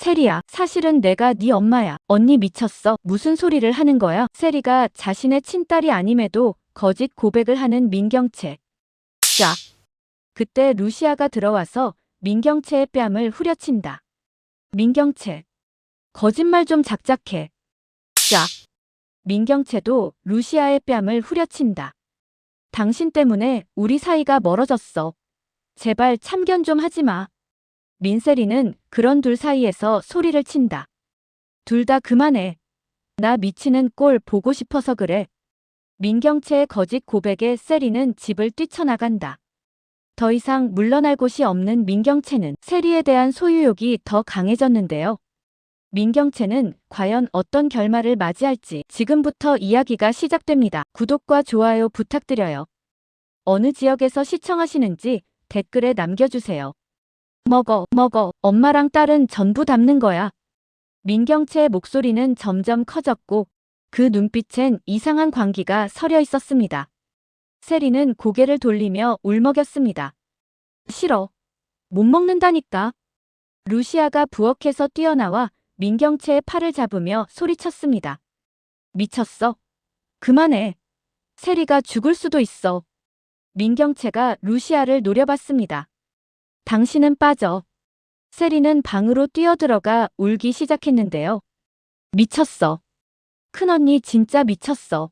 세리야, 사실은 내가 네 엄마야. 언니 미쳤어. 무슨 소리를 하는 거야? 세리가 자신의 친딸이 아님에도 거짓 고백을 하는 민경채. 쫙. 그때 루시아가 들어와서 민경채의 뺨을 후려친다. 민경채. 거짓말 좀 작작해. 쫙. 민경채도 루시아의 뺨을 후려친다. 당신 때문에 우리 사이가 멀어졌어. 제발 참견 좀 하지 마. 민세리는 그런 둘 사이에서 소리를 친다. 둘 다 그만해. 나 미치는 꼴 보고 싶어서 그래. 민경채의 거짓 고백에 세리는 집을 뛰쳐나간다. 더 이상 물러날 곳이 없는 민경채는 세리에 대한 소유욕이 더 강해졌는데요. 민경채는 과연 어떤 결말을 맞이할지 지금부터 이야기가 시작됩니다. 구독과 좋아요 부탁드려요. 어느 지역에서 시청하시는지 댓글에 남겨주세요. 먹어, 먹어. 엄마랑 딸은 전부 담는 거야. 민경채의 목소리는 점점 커졌고 그 눈빛엔 이상한 광기가 서려 있었습니다. 세리는 고개를 돌리며 울먹였습니다. 싫어. 못 먹는다니까. 루시아가 부엌에서 뛰어나와 민경채의 팔을 잡으며 소리쳤습니다. 미쳤어. 그만해. 세리가 죽을 수도 있어. 민경채가 루시아를 노려봤습니다. 당신은 빠져. 세리는 방으로 뛰어들어가 울기 시작했는데요. 미쳤어. 큰언니 진짜 미쳤어.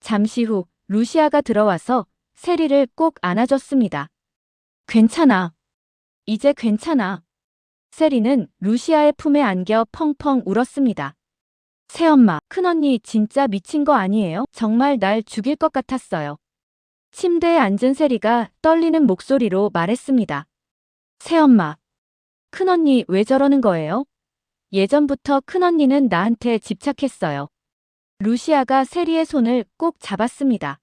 잠시 후 루시아가 들어와서 세리를 꼭 안아줬습니다. 괜찮아. 이제 괜찮아. 세리는 루시아의 품에 안겨 펑펑 울었습니다. 새엄마, 큰언니 진짜 미친 거 아니에요? 정말 날 죽일 것 같았어요. 침대에 앉은 세리가 떨리는 목소리로 말했습니다. 새엄마, 큰언니 왜 저러는 거예요? 예전부터 큰언니는 나한테 집착했어요. 루시아가 세리의 손을 꼭 잡았습니다.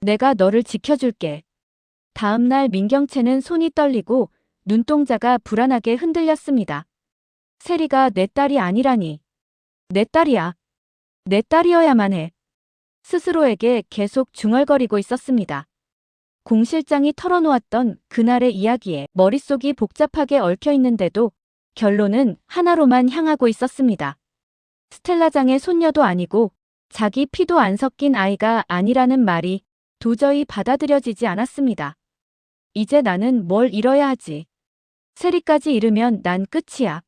내가 너를 지켜줄게. 다음날 민경채는 손이 떨리고 눈동자가 불안하게 흔들렸습니다. 세리가 내 딸이 아니라니. 내 딸이야. 내 딸이어야만 해. 스스로에게 계속 중얼거리고 있었습니다. 공 실장이 털어놓았던 그날의 이야기에 머릿속이 복잡하게 얽혀 있는데도 결론은 하나로만 향하고 있었습니다. 스텔라장의 손녀도 아니고 자기 피도 안 섞인 아이가 아니라는 말이 도저히 받아들여지지 않았습니다. 이제 나는 뭘 잃어야 하지. 세리까지 잃으면 난 끝이야.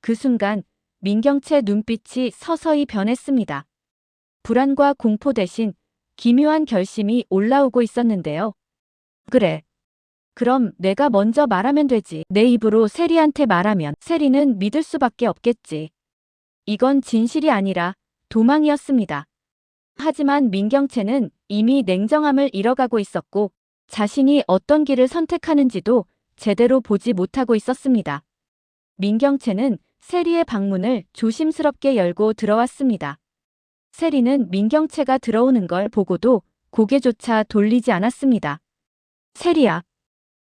그 순간 민경채 눈빛이 서서히 변했습니다. 불안과 공포 대신 기묘한 결심이 올라오고 있었는데요. 그래. 그럼 내가 먼저 말하면 되지. 내 입으로 세리한테 말하면 세리는 믿을 수밖에 없겠지. 이건 진실이 아니라 도망이었습니다. 하지만 민경채는 이미 냉정함을 잃어가고 있었고 자신이 어떤 길을 선택하는지도 제대로 보지 못하고 있었습니다. 민경채는 세리의 방문을 조심스럽게 열고 들어왔습니다. 세리는 민경채가 들어오는 걸 보고도 고개조차 돌리지 않았습니다. 세리야.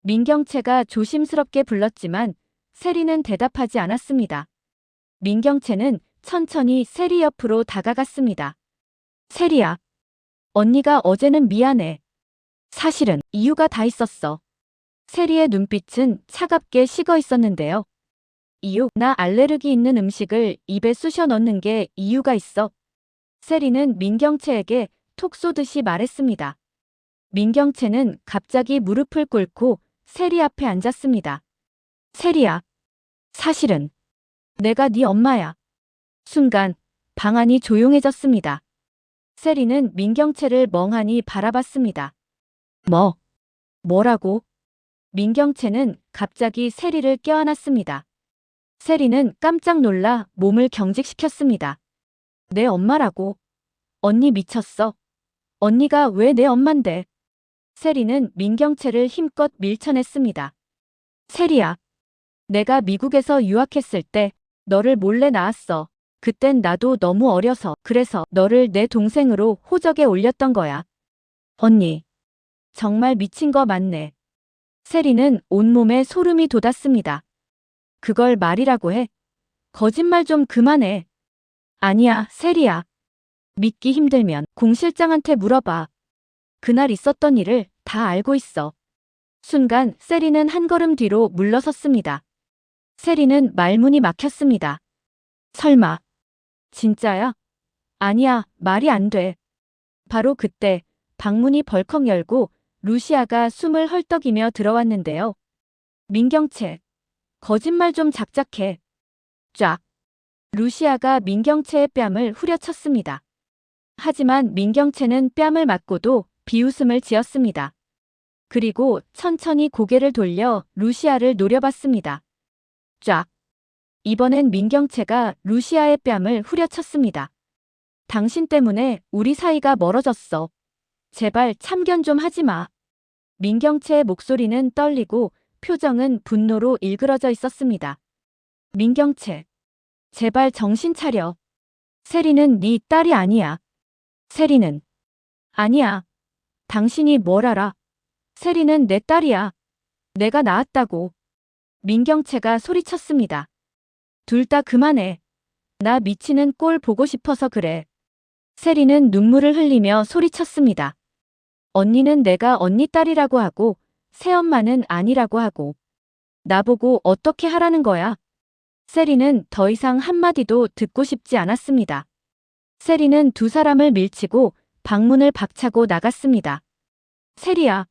민경채가 조심스럽게 불렀지만 세리는 대답하지 않았습니다. 민경채는 천천히 세리 옆으로 다가갔습니다. 세리야. 언니가 어제는 미안해. 사실은 이유가 다 있었어. 세리의 눈빛은 차갑게 식어 있었는데요. 이유, 나 알레르기 있는 음식을 입에 쑤셔 넣는 게 이유가 있어. 세리는 민경채에게 톡 쏘듯이 말했습니다. 민경채는 갑자기 무릎을 꿇고 세리 앞에 앉았습니다. 세리야. 사실은 내가 네 엄마야. 순간 방 안이 조용해졌습니다. 세리는 민경채를 멍하니 바라봤습니다. 뭐? 뭐라고? 민경채는 갑자기 세리를 껴안았습니다. 세리는 깜짝 놀라 몸을 경직시켰습니다. 내 엄마라고. 언니 미쳤어. 언니가 왜 내 엄만데? 세리는 민경채를 힘껏 밀쳐냈습니다. 세리야. 내가 미국에서 유학했을 때 너를 몰래 낳았어. 그땐 나도 너무 어려서 그래서 너를 내 동생으로 호적에 올렸던 거야. 언니. 정말 미친 거 맞네. 세리는 온몸에 소름이 돋았습니다. 그걸 말이라고 해. 거짓말 좀 그만해. 아니야, 세리야. 믿기 힘들면 공 실장한테 물어봐. 그날 있었던 일을 다 알고 있어. 순간 세리는 한 걸음 뒤로 물러섰습니다. 세리는 말문이 막혔습니다. 설마. 진짜야? 아니야, 말이 안 돼. 바로 그때 방문이 벌컥 열고 루시아가 숨을 헐떡이며 들어왔는데요. 민경채. 거짓말 좀 작작해. 쫙. 루시아가 민경채의 뺨을 후려쳤습니다. 하지만 민경채는 뺨을 맞고도 비웃음을 지었습니다. 그리고 천천히 고개를 돌려 루시아를 노려봤습니다. 쫙. 이번엔 민경채가 루시아의 뺨을 후려쳤습니다. 당신 때문에 우리 사이가 멀어졌어. 제발 참견 좀 하지 마. 민경채의 목소리는 떨리고 표정은 분노로 일그러져 있었습니다. 민경채. 제발 정신 차려. 세리는 네 딸이 아니야. 세리는. 아니야. 당신이 뭘 알아. 세리는 내 딸이야. 내가 낳았다고. 민경채가 소리쳤습니다. 둘 다 그만해. 나 미치는 꼴 보고 싶어서 그래. 세리는 눈물을 흘리며 소리쳤습니다. 언니는 내가 언니 딸이라고 하고, 새엄마는 아니라고 하고. 나보고 어떻게 하라는 거야? 세리는 더 이상 한마디도 듣고 싶지 않았습니다. 세리는 두 사람을 밀치고 방문을 박차고 나갔습니다. 세리야.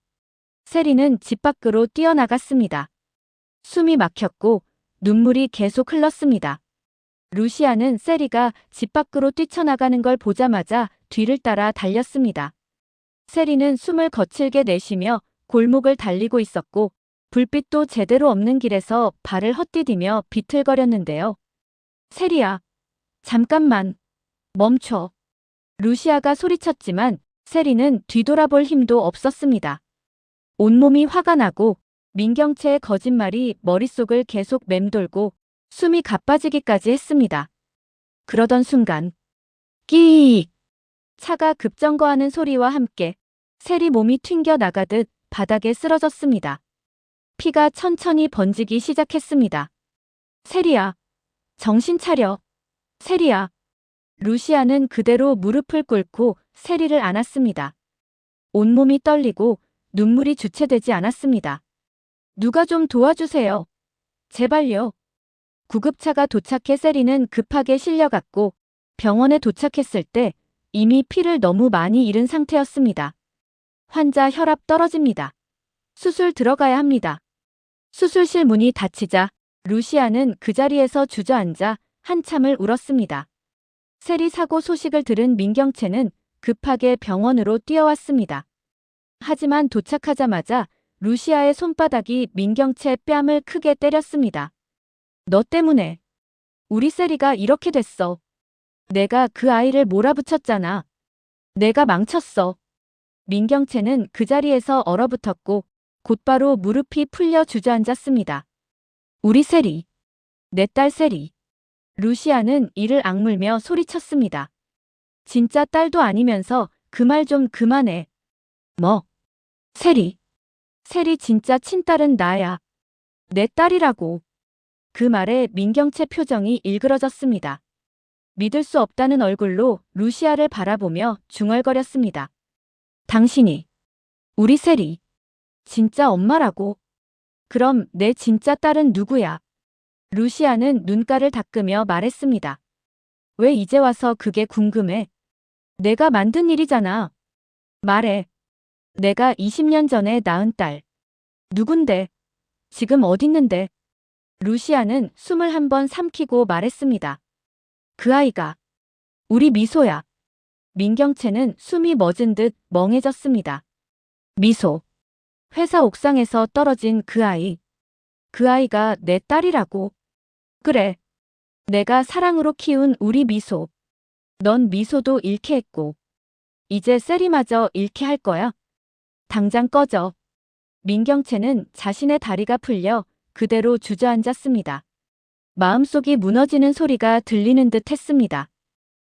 세리는 집 밖으로 뛰어나갔습니다. 숨이 막혔고 눈물이 계속 흘렀습니다. 루시아는 세리가 집 밖으로 뛰쳐나가는 걸 보자마자 뒤를 따라 달렸습니다. 세리는 숨을 거칠게 내쉬며 골목을 달리고 있었고 불빛도 제대로 없는 길에서 발을 헛디디며 비틀거렸는데요. 세리야. 잠깐만. 멈춰. 루시아가 소리쳤지만 세리는 뒤돌아볼 힘도 없었습니다. 온몸이 화가 나고 민경채의 거짓말이 머릿속을 계속 맴돌고 숨이 가빠지기까지 했습니다. 그러던 순간 끼익 차가 급정거하는 소리와 함께 세리 몸이 튕겨 나가듯 바닥에 쓰러졌습니다. 피가 천천히 번지기 시작했습니다. 세리야, 정신 차려. 세리야. 루시아는 그대로 무릎을 꿇고 세리를 안았습니다. 온몸이 떨리고 눈물이 주체되지 않았습니다. 누가 좀 도와주세요. 제발요. 구급차가 도착해 세리는 급하게 실려갔고 병원에 도착했을 때 이미 피를 너무 많이 잃은 상태였습니다. 환자 혈압 떨어집니다. 수술 들어가야 합니다. 수술실 문이 닫히자 루시아는 그 자리에서 주저앉아 한참을 울었습니다. 세리 사고 소식을 들은 민경채는 급하게 병원으로 뛰어왔습니다. 하지만 도착하자마자 루시아의 손바닥이 민경채 뺨을 크게 때렸습니다. 너 때문에 우리 세리가 이렇게 됐어. 내가 그 아이를 몰아붙였잖아. 내가 망쳤어. 민경채는 그 자리에서 얼어붙었고 곧바로 무릎이 풀려 주저앉았습니다. 우리 세리. 내 딸 세리. 루시아는 이를 악물며 소리쳤습니다. 진짜 딸도 아니면서 그 말 좀 그만해. 뭐? 세리. 세리 진짜 친딸은 나야. 내 딸이라고. 그 말에 민경채 표정이 일그러졌습니다. 믿을 수 없다는 얼굴로 루시아를 바라보며 중얼거렸습니다. 당신이 우리 세리 진짜 엄마라고. 그럼 내 진짜 딸은 누구야? 루시아는 눈가를 닦으며 말했습니다. 왜 이제 와서 그게 궁금해? 내가 만든 일이잖아. 말해. 내가 20년 전에 낳은 딸. 누군데? 지금 어딨는데? 루시아는 숨을 한 번 삼키고 말했습니다. 그 아이가 우리 미소야. 민경채는 숨이 멎은 듯 멍해졌습니다. 미소. 회사 옥상에서 떨어진 그 아이. 그 아이가 내 딸이라고. 그래. 내가 사랑으로 키운 우리 미소. 넌 미소도 잃게 했고. 이제 세리마저 잃게 할 거야. 당장 꺼져. 민경채는 자신의 다리가 풀려 그대로 주저앉았습니다. 마음속이 무너지는 소리가 들리는 듯 했습니다.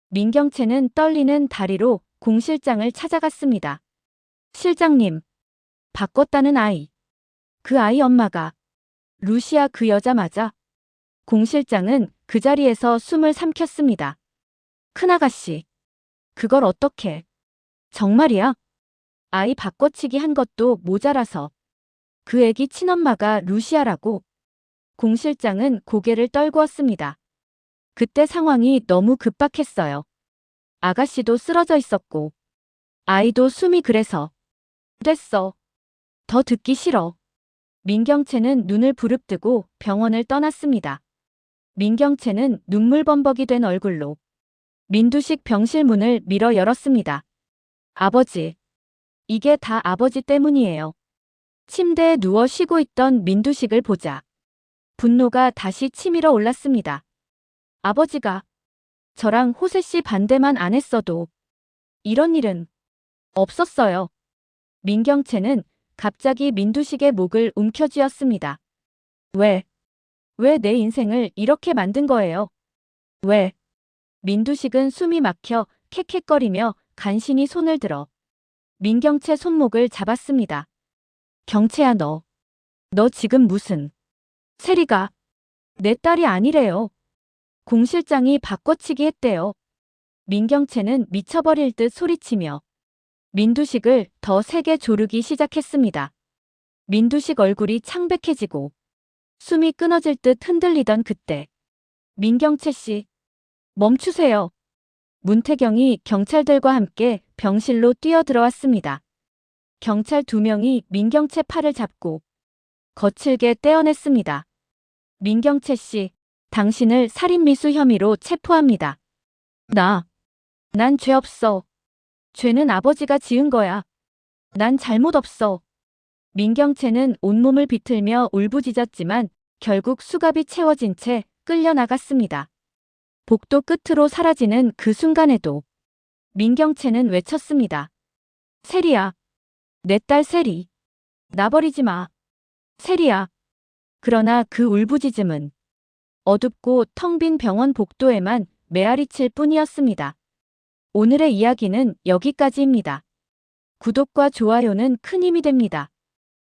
민경채는 떨리는 다리로 공 실장을 찾아갔습니다. 실장님, 바꿨다는 아이. 그 아이 엄마가 루시아 그 여자 맞아? 공 실장은 그 자리에서 숨을 삼켰습니다. 큰아가씨, 그걸 어떻게? 정말이야? 아이 바꿔치기 한 것도 모자라서. 그 애기 친엄마가 루시아라고. 공 실장은 고개를 떨구었습니다. 그때 상황이 너무 급박했어요. 아가씨도 쓰러져 있었고, 아이도 숨이 그래서. 됐어. 더 듣기 싫어. 민경채는 눈을 부릅뜨고 병원을 떠났습니다. 민경채는 눈물범벅이 된 얼굴로 민두식 병실 문을 밀어 열었습니다. 아버지. 이게 다 아버지 때문이에요. 침대에 누워 쉬고 있던 민두식을 보자. 분노가 다시 치밀어 올랐습니다. 아버지가 저랑 호세 씨 반대만 안 했어도 이런 일은 없었어요. 민경채는 갑자기 민두식의 목을 움켜쥐었습니다. 왜? 왜 내 인생을 이렇게 만든 거예요? 왜? 민두식은 숨이 막혀 캑캑거리며 간신히 손을 들어 민경채 손목을 잡았습니다. 경채야 너. 너 지금 무슨. 세리가 내 딸이 아니래요. 공 실장이 바꿔치기 했대요. 민경채는 미쳐버릴 듯 소리치며 민두식을 더 세게 조르기 시작했습니다. 민두식 얼굴이 창백해지고 숨이 끊어질 듯 흔들리던 그때 민경채 씨 멈추세요. 문태경이 경찰들과 함께 병실로 뛰어들어왔습니다. 경찰 두 명이 민경채 팔을 잡고 거칠게 떼어냈습니다. 민경채 씨, 당신을 살인미수 혐의로 체포합니다. 나, 난 죄 없어. 죄는 아버지가 지은 거야. 난 잘못 없어. 민경채는 온몸을 비틀며 울부짖었지만 결국 수갑이 채워진 채 끌려나갔습니다. 복도 끝으로 사라지는 그 순간에도 민경채는 외쳤습니다. 세리야. 내 딸 세리. 나 버리지 마. 세리야. 그러나 그 울부짖음은 어둡고 텅 빈 병원 복도에만 메아리칠 뿐이었습니다. 오늘의 이야기는 여기까지입니다. 구독과 좋아요는 큰 힘이 됩니다.